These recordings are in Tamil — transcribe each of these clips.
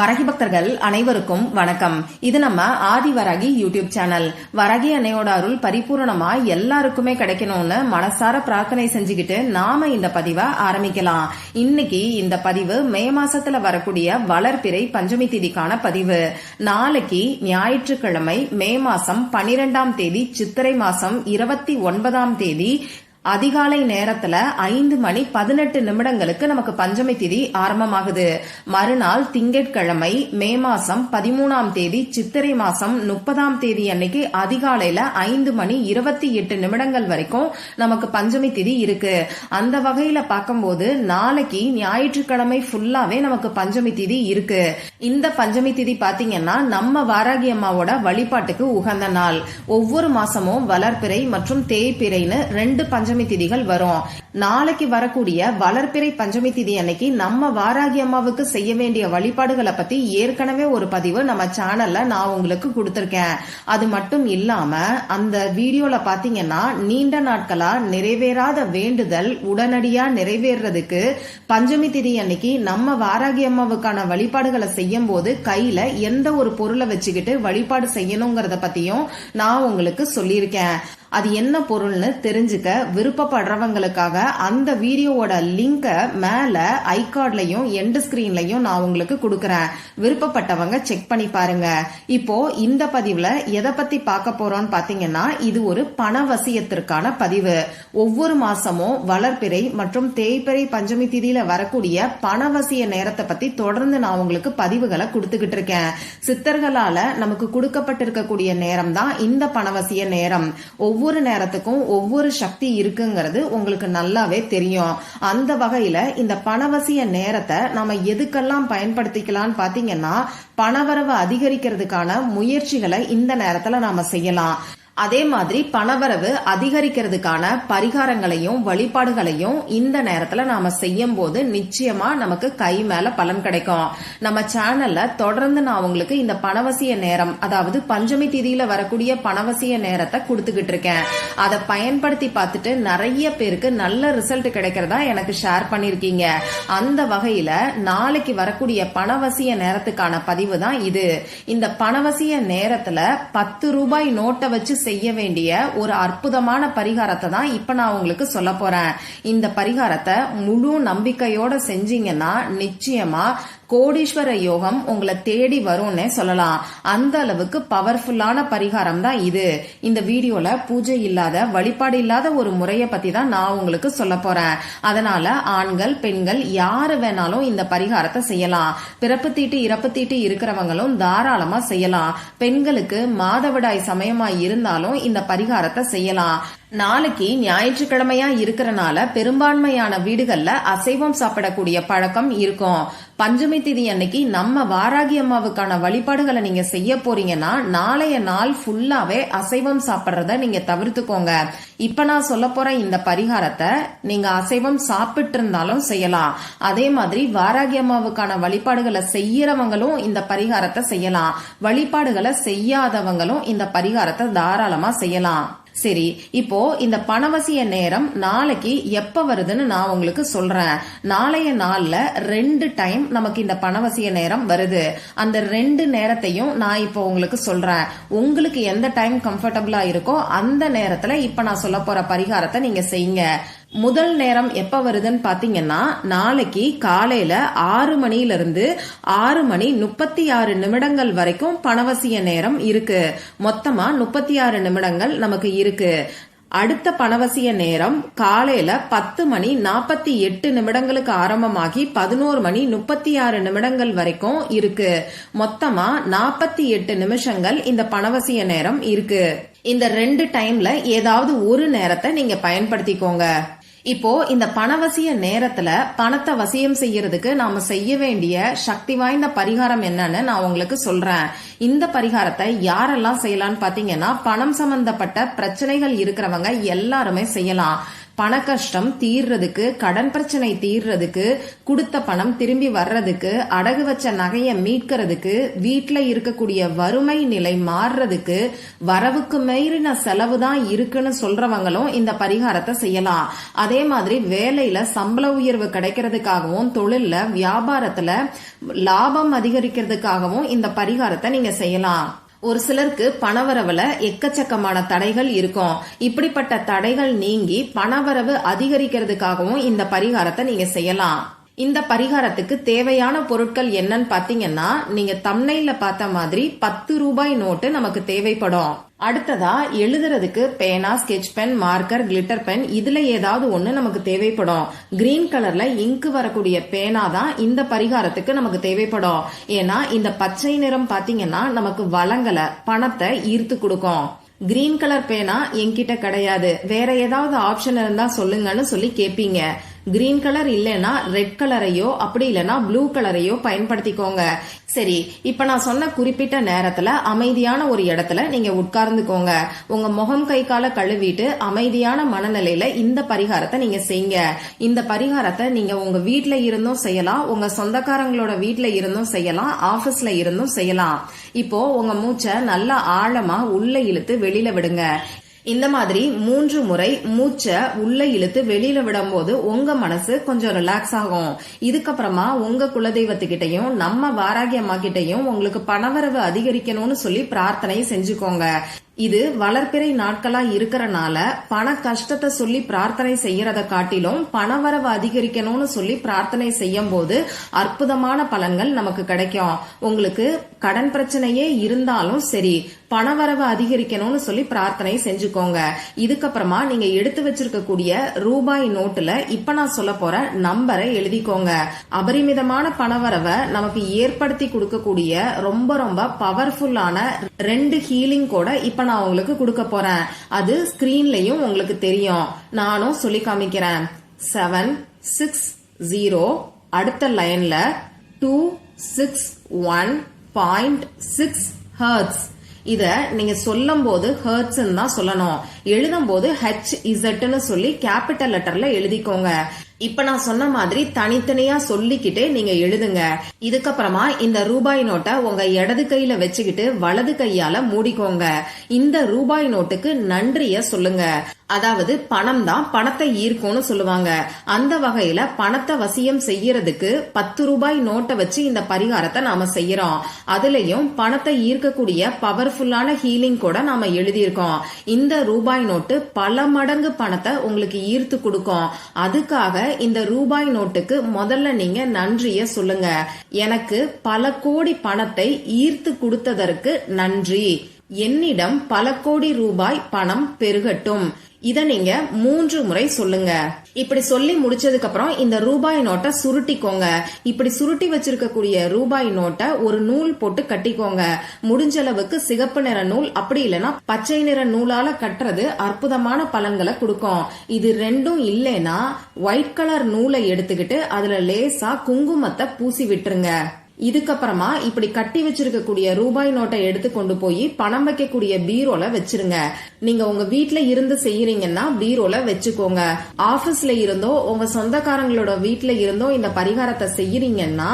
வரகி பக்தர்கள் அனைவருக்கும் வணக்கம். இது நம்ம ஆதி வரகி யூடியூப் சேனல் வரகி அன்னையோட அருள் பரிபூரணமா எல்லாருக்குமே கிடைக்கணும்னு மனசார பிரார்த்தனை செஞ்சுக்கிட்டு நாம இந்த பதிவை ஆரம்பிக்கலாம். இன்னைக்கு இந்த பதிவு மே மாசத்துல வரக்கூடிய வளர்பிறை பஞ்சமி தேதிக்கான பதிவு. நாளைக்கு ஞாயிற்றுக்கிழமை மே மாசம் பனிரெண்டாம் தேதி சித்திரை மாசம் இருபத்தி ஒன்பதாம் தேதி அதிகாலை நேரத்துல ஐந்து மணி பதினெட்டு நிமிடங்களுக்கு நமக்கு பஞ்சமி திதி ஆரம்பமாகுது. மறுநாள் திங்கட்கிழமை மே மாசம் பதிமூணாம் தேதி சித்திரை மாசம் முப்பதாம் தேதி அன்னைக்கு அதிகாலையில ஐந்து மணி இருபத்தி எட்டு நிமிடங்கள் வரைக்கும் நமக்கு பஞ்சமி திதி இருக்கு. அந்த வகையில பார்க்கும்போது நாளைக்கு ஞாயிற்றுக்கிழமை ஃபுல்லாவே நமக்கு பஞ்சமி திதி இருக்கு. இந்த பஞ்சமி திதி பாத்தீங்கன்னா நம்ம வாராகி அம்மாவோட வழிபாட்டுக்கு உகந்த நாள். ஒவ்வொரு மாசமும் வளர்பிறை மற்றும் தேய்பிறைன்னு ரெண்டு பஞ்ச பஞ்சமி திதிகள் வரும். நாளைக்கு வரக்கூடிய வளர்ப்பிறை பஞ்சமி திதி அன்னைக்கு நம்ம வாராகி அம்மாவுக்கு செய்ய வேண்டிய வழிபாடுகளை பத்தி ஏற்கனவே ஒரு பதிவு நம்ம சேனல்ல நான் உங்களுக்கு கொடுத்திருக்கேன். அது மட்டும் இல்லாம அந்த வீடியோல பாத்தீங்கன்னா நீண்ட நாட்களா நிறைவேறாத வேண்டுதல் உடனடியா நிறைவேறதுக்கு பஞ்சமி திதி அன்னைக்கு நம்ம வாராகி அம்மாவுக்கான வழிபாடுகளை செய்யும் போது கையில எந்த ஒரு பொருளை வச்சுக்கிட்டு வழிபாடு செய்யணுங்கிறத பத்தியும் நான் உங்களுக்கு சொல்லியிருக்கேன். அது என்ன பொருள்னு தெரிஞ்சுக்க விருப்பப்படுறவங்களுக்காக அந்த வீடியோவோட லிங்கை மேலே ஐகார்ட்லையும் எண்டு ஸ்க்ரீன்லையும் நான் உங்களுக்கு கொடுக்குறேன். விருப்பப்பட்டவங்க செக் பண்ணி பாருங்க. இப்போ இந்த பதிவில் எதை பத்தி பார்க்க போறோம்னு பாத்தீங்கன்னா இது ஒரு பணவசியத்திற்கான பதிவு. ஒவ்வொரு மாசமும் வளர்ப்பிறை மற்றும் தேய்பிறை பஞ்சமி திதியில வரக்கூடிய பணவசிய நேரத்தை பத்தி தொடர்ந்து நான் உங்களுக்கு பதிவுகளை கொடுத்துக்கிட்டு இருக்கேன். சித்தர்களால நமக்கு கொடுக்கப்பட்டிருக்கக்கூடிய நேரம் தான் இந்த பணவசிய நேரம். ஒவ்வொரு ஒவ்வொரு நேரத்துக்கும் ஒவ்வொரு சக்தி இருக்குங்கிறது உங்களுக்கு நல்லாவே தெரியும். அந்த வகையில இந்த பணவசிய நேரத்தை நம்ம எதுக்கெல்லாம் பயன்படுத்திக்கலாம்னு பாத்தீங்கன்னா பணவரவு அதிகரிக்கிறதுக்கான முயற்சிகளை இந்த நேரத்துல நாம செய்யலாம். அதே மாதிரி பணவரவு அதிகரிக்கிறதுக்கான பரிகாரங்களையும் வழிபாடுகளையும் இந்த நேரத்துல நாம செய்யும் போது நிச்சயமா நமக்கு கை மேல பலன் கிடைக்கும். நம்ம சேனல்ல தொடர்ந்து நான் உங்களுக்கு இந்த பணவசிய நேரம் அதாவது பஞ்சமி திதியில வரக்கூடிய பணவசிய நேரத்தை கொடுத்துக்கிட்டு இருக்கேன். அதை பயன்படுத்தி பார்த்துட்டு நிறைய பேருக்கு நல்ல ரிசல்ட் கிடைக்கிறதா எனக்கு ஷேர் பண்ணிருக்கீங்க. அந்த வகையில நாளைக்கு வரக்கூடிய பணவசிய நேரத்துக்கான பதிவு தான் இது. இந்த பணவசிய நேரத்துல பத்து ரூபாய் நோட்டை வச்சு செய்ய வேண்டிய ஒரு அற்புதமான பரிகாரத்தை தான் இப்ப நான் உங்களுக்கு சொல்ல போறேன். இந்த பரிகாரத்தை முழு நம்பிக்கையோட செஞ்சீங்கன்னா நிச்சயமா கோடீஸ்வர யோகம் உங்களை தேடி வரும்னு சொல்லலாம். அந்த அளவுக்கு பவர்ஃபுல்லான பரிகாரம் தான் இது. இந்த வீடியோல பூஜை இல்லாத வழிபாடு இல்லாத ஒரு முறைய பத்தி தான் நான் உங்களுக்கு சொல்ல போறேன். அதனால ஆண்கள் பெண்கள் யாரு வேணாலும் இந்த பரிகாரத்தை செய்யலாம். பிறப்பு தீட்டு இறப்பு தீட்டு இருக்கிறவங்களும் தாராளமா செய்யலாம். பெண்களுக்கு மாதவிடாய் சமயமா இருந்தாலும் இந்த பரிகாரத்தை செய்யலாம். நாளைக்கு ஞாயிற்றுக்கிழமையா இருக்கிறனால பெரும்பான்மையான வீடுகள்ல அசைவம் சாப்பிடக்கூடிய பழக்கம் இருக்கும். பஞ்சமி திதி அன்னைக்கு நம்ம வாராகி அம்மாவுக்கான வழிபாடுகளை நீங்க செய்ய போறீங்கன்னா நாளைய நாள் ஃபுல்லாவே அசைவம் சாப்பிடுறத நீங்க தவிர்த்துக்கோங்க. இப்ப நான் சொல்ல போற இந்த பரிகாரத்தை நீங்க அசைவம் சாப்பிட்டு இருந்தாலும் செய்யலாம். அதே மாதிரி வாராகி அம்மாவுக்கான வழிபாடுகளை செய்யறவங்களும் இந்த பரிகாரத்தை செய்யலாம். வழிபாடுகளை செய்யாதவங்களும் இந்த பரிகாரத்தை தாராளமா செய்யலாம். சரி இப்போ இந்த பணவசிய நேரம் நாளைக்கு எப்ப வருதுன்னு நான் உங்களுக்கு சொல்றேன். நாளைய நாள்ல ரெண்டு டைம் நமக்கு இந்த பணவசிய நேரம் வருது. அந்த ரெண்டு நேரத்தையும் நான் இப்போ உங்களுக்கு சொல்றேன். உங்களுக்கு எந்த டைம் கம்ஃபர்டபுளா இருக்கோ அந்த நேரத்துல இப்ப நான் சொல்ல போற பரிகாரத்தை நீங்க செய்யுங்க. முதல் நேரம் எப்ப வருதுன்னு பாத்தீங்கன்னா நாளைக்கு காலையில ஆறு மணில இருந்து ஆறு மணி முப்பத்தி ஆறு நிமிடங்கள் வரைக்கும் பணவசிய நேரம் இருக்கு. மொத்தமா முப்பத்தி ஆறு நிமிடங்கள் நமக்கு இருக்கு. அடுத்த பணவசிய நேரம் காலையில பத்து மணி நாற்பத்தி எட்டு நிமிடங்களுக்கு ஆரம்பமாகி பதினோரு மணி முப்பத்தி ஆறு நிமிடங்கள் வரைக்கும் இருக்கு. மொத்தமா நாற்பத்தி எட்டு நிமிஷங்கள் இந்த பணவசிய நேரம் இருக்கு. இந்த ரெண்டு டைம்ல ஏதாவது ஒரு நேரத்தை நீங்க பயன்படுத்திக்கோங்க. இப்போ இந்த பணவசிய நேரத்துல பணத்தை வசியம் செய்யறதுக்கு நாம செய்ய வேண்டிய சக்தி வாய்ந்த பரிகாரம் என்னன்னு நான் உங்களுக்கு சொல்றேன். இந்த பரிகாரத்தை யாரெல்லாம் செய்யலாம்னு பாத்தீங்கன்னா பணம் சம்பந்தப்பட்ட பிரச்சனைகள் இருக்கிறவங்க எல்லாருமே செய்யலாம். பண கஷ்டம் தீர்றதுக்கு கடன் பிரச்சனை தீர்றதுக்கு கொடுத்த பணம் திரும்பி வர்றதுக்கு அடகு வச்ச நகையை மீட்கிறதுக்கு வீட்டில் இருக்கக்கூடிய வறுமை நிலை மாறுறதுக்கு வரவுக்கு மீறின செலவு தான் இருக்குன்னு சொல்றவங்களும் இந்த பரிகாரத்தை செய்யலாம். அதே மாதிரி வேலையில சம்பள உயர்வு கிடைக்கிறதுக்காகவும் தொழில்ல வியாபாரத்துல லாபம் அதிகரிக்கிறதுக்காகவும் இந்த பரிகாரத்தை நீங்க செய்யலாம். ஒரு சிலருக்கு பணவரவுல எக்கச்சக்கமான தடைகள் இருக்கும். இப்படிப்பட்ட தடைகள் நீங்கி பணவரவு அதிகரிக்கிறதுக்காகவும் இந்த பரிகாரத்தை நீங்க செய்யலாம். இந்த பரிகாரத்துக்கு தேவையான பொருட்கள் என்னன்னு பாத்தீங்கன்னா நீங்க தம்னையில பார்த்த மாதிரி பத்து ரூபாய் நோட்டு நமக்கு தேவைப்படும். அடுத்ததா எழுதுறதுக்கு பேனா sketch pen marker glitter pen இதுல ஏதாவது ஒண்ணு நமக்கு தேவைப்படும். கிரீன் கலர்ல இங்கு வரக்கூடிய பேனா தான் இந்த பரிகாரத்துக்கு நமக்கு தேவைப்படும். ஏன்னா இந்த பச்சை நிறம் பாத்தீங்கன்னா நமக்கு வளங்களை பணத்தை ஈர்த்து கொடுக்கும். கிரீன் கலர் பேனா என்கிட்ட கிடையாது. வேற ஏதாவது ஆப்ஷன் இருந்தா சொல்லுங்கன்னு சொல்லி கேப்பீங்க. கிரீன் கலர் இல்லைன்னா ரெட் கலரையோ அப்படி இல்லைன்னா ப்ளூ கலரையோ பயன்படுத்திக்கோங்க. சரி இப்ப நான் சொன்ன குறிப்பிட்ட நேரத்துல அமைதியான ஒரு இடத்துல நீங்க உட்கார்ந்துக்கோங்க. உங்க முகம் கை கால கழுவிட்டு அமைதியான மனநிலையில இந்த பரிகாரத்தை நீங்க செய்யுங்க. இந்த பரிகாரத்தை நீங்க உங்க வீட்ல இருந்தும் செய்யலாம் உங்க சொந்தக்காரங்களோட வீட்ல இருந்தும் செய்யலாம் ஆபீஸ்ல இருந்தும் செய்யலாம். இப்போ உங்க மூச்சை நல்லா ஆழமா உள்ள இழுத்து வெளியில விடுங்க. இந்த மாதிரி மூன்று முறை மூச்சை உள்ள இழுத்து வெளியில விடும்போது உங்க மனசு கொஞ்சம் ரிலாக்ஸ் ஆகும். இதுக்கப்புறமா உங்க குலதெய்வத்துக்கிட்டையும் நம்ம வாராகி அம்மா கிட்டையும் உங்களுக்கு பணவரவு அதிகரிக்கணும்னு சொல்லி பிரார்த்தனை செஞ்சுக்கோங்க. இது வளர்ப்பிறை நாட்களா இருக்கிறனால பண கஷ்டத்தை சொல்லி பிரார்த்தனை செய்யறத காட்டிலும் பணவரவு அதிகரிக்கணும்னு சொல்லி பிரார்த்தனை செய்யும் போது அற்புதமான பலன்கள் நமக்கு கிடைக்கும். உங்களுக்கு கடன் பிரச்சனையே இருந்தாலும் சரி பணவரவு அதிகரிக்கணும்னு சொல்லி பிரார்த்தனை செஞ்சுக்கோங்க. இதுக்கப்புறமா நீங்க எடுத்து வச்சிருக்கக்கூடிய ரூபாய் நோட்டுல இப்ப நான் சொல்ல போற நம்பரை எழுதிக்கோங்க. அபரிமிதமான பணவரவை நமக்கு ஏற்படுத்தி கொடுக்கக்கூடிய ரொம்ப ரொம்ப பவர்ஃபுல்லான ரெண்டு ஹீலிங் கூட இப்ப நான் உங்களுக்கு கொடுக்க போறேன். அது ஸ்கிரீன்லயும் உங்களுக்கு தெரியும். நானும் சொல்லி காமிக்கிறேன். செவன் சிக்ஸ் ஜீரோ அடுத்த லைன்ல two six one point six hertz இத நீங்க சொல்லும் போது ஹர்ட்ஸ் தான் சொல்லணும். எழுதும் போது ஹெச் இசட்னு சொல்லி கேபிட்டல் லெட்டர்ல எழுதிக்கோங்க. இப்ப நான் சொன்ன மாதிரி தனித்தனியா சொல்லிக்கிட்டே நீங்க எழுதுங்க. இதுக்கப்புறமா இந்த ரூபாய் நோட்டை உங்க இடது கையில வச்சுக்கிட்டு வலது கையால மூடிக்கோங்க. இந்த ரூபாய் நோட்டுக்கு நன்றிய சொல்லுங்க. அதாவது பணம் தான் பணத்தை ஈர்க்கும்னு சொல்லுவாங்க. அந்த வகையில பணத்தை வசியம் செய்யறதுக்கு பத்து ரூபாய் நோட்டை வச்சு இந்த பரிகாரத்தை நாம செய்யறோம். அதுலயும் பணத்தை ஈர்க்கக்கூடிய பவர்ஃபுல்லான ஹீலிங் கூட நாம எழுதியிருக்கோம். இந்த ரூபாய் நோட்டு பல மடங்கு பணத்தை உங்களுக்கு ஈர்த்து கொடுக்கும். அதுக்காக இந்த ரூபாய் நோட்டுக்கு முதல்ல நீங்க நன்றிய சொல்லுங்க. எனக்கு பல கோடி பணத்தை ஈர்த்து கொடுத்ததற்கு நன்றி. என்னிடம் பல கோடி ரூபாய் பணம் பெருகட்டும். இத நீங்க மூன்று முறை சொல்லுங்க. இப்படி சொல்லி முடிச்சதுக்கு அப்புறம் இந்த ரூபாய் நோட்டை சுருட்டிக்கோங்க. இப்படி சுருட்டி வச்சிருக்கக்கூடிய ரூபாய் நோட்டை ஒரு நூல் போட்டு கட்டிக்கோங்க. முடிஞ்ச அளவுக்கு சிகப்பு நிற நூல் அப்படி இல்லைன்னா பச்சை நிற நூலால கட்டுறது அற்புதமான பலன்களை கொடுக்கும். இது ரெண்டும் இல்லைன்னா ஒயிட் கலர் நூலை எடுத்துக்கிட்டு அதுல லேசா குங்குமத்தை பூசி விட்டுருங்க. இதுக்கப்புறமா இப்படி கட்டி வச்சிருக்கக்கூடிய ரூபாய் நோட்டை எடுத்து கொண்டு போய் பணம் வைக்கக்கூடிய பீரோல வச்சிருங்க. நீங்க உங்க வீட்டுல இருந்து செய்யறீங்கன்னா பீரோல வச்சுக்கோங்க. ஆபீஸ்ல இருந்தோ உங்க சொந்தக்காரங்களோட வீட்டுல இருந்தோ இந்த பரிகாரத்தை செய்யறீங்கன்னா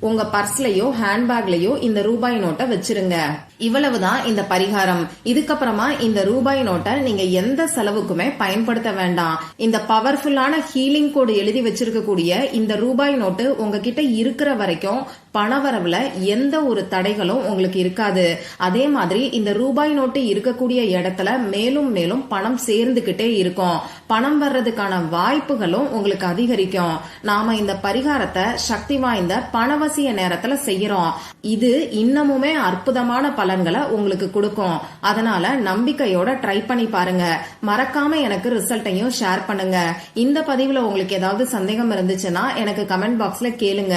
உங்க பர்ஸ்லயோ ஹேண்ட்பேக்லயோ இந்த ரூபாய் நோட்டை வச்சிருங்க. இவ்வளவுதான் இந்த பரிகாரம். இதுக்கப்புறமா இந்த ரூபாய் நோட்டை நீங்க எந்த செலவுக்குமே பயன்படுத்த வேண்டாம். இந்த பவர்ஃபுல்லான ஹீலிங் கோடு எழுதி வச்சிருக்கக்கூடிய இந்த ரூபாய் நோட்டு உங்ககிட்ட இருக்கிற வரைக்கும் பணவரவுல எந்த ஒரு தடைகளும் உங்களுக்கு இருக்காது. அதே மாதிரி இந்த ரூபாய் நோட்டு இருக்கக்கூடிய இடத்துல மேலும் மேலும் பணம் சேர்ந்துகிட்டே இருக்கும். பணம் வர்றதுக்கான வாய்ப்புகளும் உங்களுக்கு அதிகரிக்கும். நாம இந்த பரிகாரத்தை சக்தி வாய்ந்த பணவசிய நேரத்துல செய்யறோம். இது இன்னமுமே அற்புதமான பலன்களை உங்களுக்கு கொடுக்கும். அதனால நம்பிக்கையோட ட்ரை பண்ணி பாருங்க. மறக்காம எனக்கு ரிசல்ட்டையும் ஷேர் பண்ணுங்க. இந்த பதிவுல உங்களுக்கு ஏதாவது சந்தேகம் இருந்துச்சுன்னா எனக்கு கமெண்ட் பாக்ஸ்ல கேளுங்க.